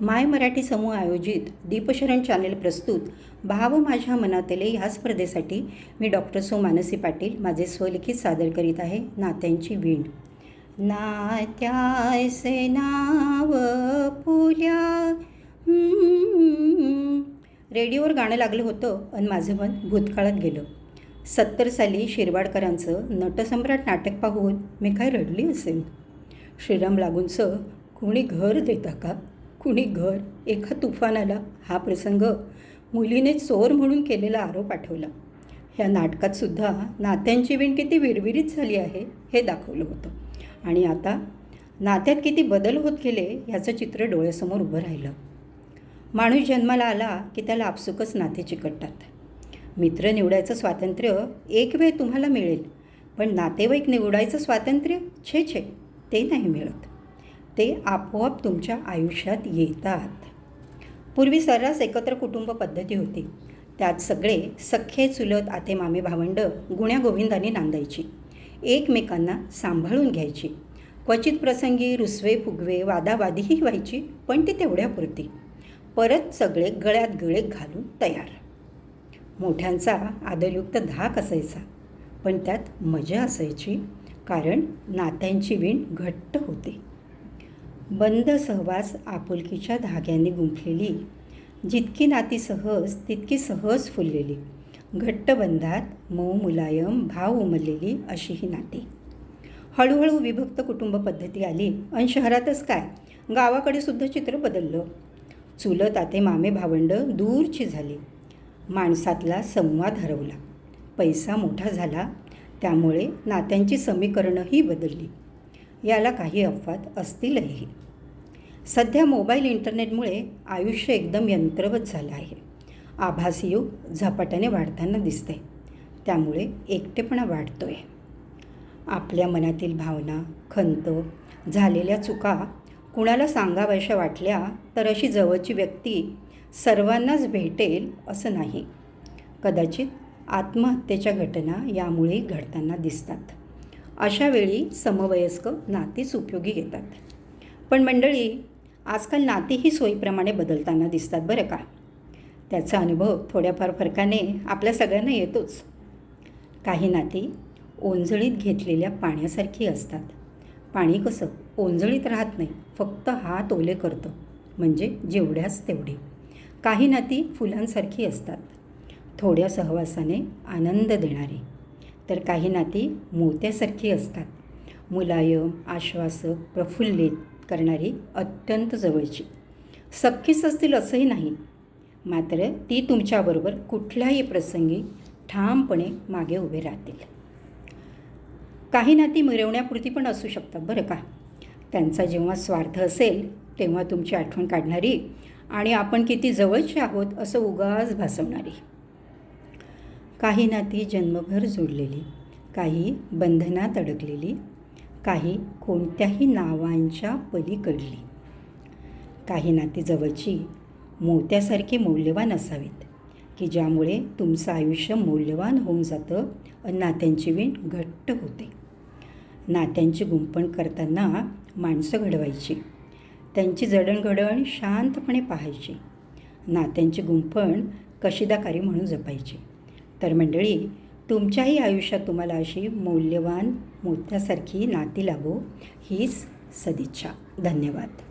माय मराठी समूह आयोजित दीपशरण चॅनेल प्रस्तुत भाव माझ्या मनातले ह्या स्पर्धेसाठी मी डॉक्टर सो मानसी पाटील माझे स्वलिखित सादर करीत आहे नात्यांची वीण. नात्यासे नाव पुल्या रेडिओवर गाणं लागलं होतं आणि माझं मन भूतकाळात गेलं. सत्तर साली शिरवाडकरांचं नटसम्राट नाटक पाहून मी काय रडली असेल श्रीराम लागूनचं कोणी घर देता का? कुणी घर एका तुफानाला हा प्रसंग मुलीने चोर म्हणून केलेला आरोप आठवला. ह्या नाटकात सुद्धा नात्यांची विण किती विरविरीत झाली आहे हे दाखवलं होतं. आणि आता नात्यात किती बदल होत गेले ह्याचं चित्र डोळ्यासमोर उभं राहिलं. माणूस जन्माला आला की त्याला आपसुकच नाते चिकटतात. मित्र निवडायचं स्वातंत्र्य एक वेळ तुम्हाला मिळेल पण नातेवाईक निवडायचं स्वातंत्र्य छे छे ते नाही मिळत. ते आपोआप तुमच्या आयुष्यात येतात. पूर्वी सर्रास एकत्र कुटुंब पद्धती होती. त्यात सगळे सख्खे चुलत आते मामे भावंड गुण्या गोविंदाने नांदायची. एकमेकांना सांभाळून घ्यायची. क्वचित प्रसंगी रुसवे फुगवे वादावादीही व्हायची पण ती तेवढ्यापुरती परत सगळे गळ्यात गळे घालून तयार. मोठ्यांचा आदरयुक्त धाक असायचा पण त्यात मजा असायची कारण नात्यांची वीण घट्ट होते. बंद सहवास आपुलकीच्या धाग्याने गुंफलेली. जितकी नाती सहज तितकी सहज फुललेली. घट्ट बंधात मऊ मुलायम भाव उमललेली अशी ही नाती. हळूहळू विभक्त कुटुंब पद्धती आली. आणि शहरातच काय? गावाकडे सुद्धा चित्र बदललं. चुलत आते मामे भावंड दूरची झाली. माणसातला संवाद हरवला. पैसा मोठा झाला. त्यामुळे नात्यांची समीकरणंही बदलली. याला काही अपवाद असतीलही. सध्या मोबाईल इंटरनेटमुळे आयुष्य एकदम यंत्रवत झालं आहे. आभासी युग झपाट्याने वाढताना दिसते त्यामुळे एकटेपणा वाढतो आहे आपल्या मनातील भावना खंत झालेल्या चुका कुणाला सांगाव्याशा वाटल्या तर अशी जवळची व्यक्ती सर्वांनाच भेटेल असं नाही. कदाचित आत्महत्येच्या घटना यामुळे घडताना दिसतात. अशावेळी समवयस्क नातीच उपयोगी येतात पण मंडळी आजकाल नातीही सोयीप्रमाणे बदलताना दिसतात बरं का? त्याचा अनुभव थोड्याफार फरकाने आपल्या सगळ्यांना येतोच. काही नाती ओंजळीत घेतलेल्या पाण्यासारखी असतात. पाणी कसं ओंजळीत राहत नाही फक्त हात ओले करतं म्हणजे जेवढ्याच तेवढी. काही नाती फुलांसारखी असतात. थोड्या सहवासाने आनंद देणारी तर काही नाती मोत्यासारखी असतात. मुलायम आश्वासक प्रफुल्लित करणारी अत्यंत जवळची. सख्खीच असतील असंही नाही. मात्र ती तुमच्याबरोबर कुठल्याही प्रसंगी ठामपणे मागे उभे राहतील. काही नाती मिरवण्यापुरती पण असू शकतात बरं का? त्यांचा जेव्हा स्वार्थ असेल तेव्हा तुमची आठवण काढणारी आणि आपण किती जवळचे आहोत असं उगाच भासवणारी. काही नाती जन्मभर जोडलेली काही बंधनात अडकलेली काही कोणत्याही नावांच्या पलीकडली. काही नाती जवळची मोत्यासारखे मौल्यवान असावीत की ज्यामुळे तुमचं आयुष्य मौल्यवान होऊन जातं आणि नात्यांची वीण घट्ट होते. नात्यांची गुंपण करताना माणसं घडवायची त्यांची जडणघडण शांतपणे पाहायची. नात्यांची गुंफण कशिदाकारी म्हणून जपायची. तर मंडळी तुमच्याही आयुष्यात तुम्हाला अशी मौल्यवान मोत्यासारखी नाती लाभो हीच सदिच्छा. धन्यवाद.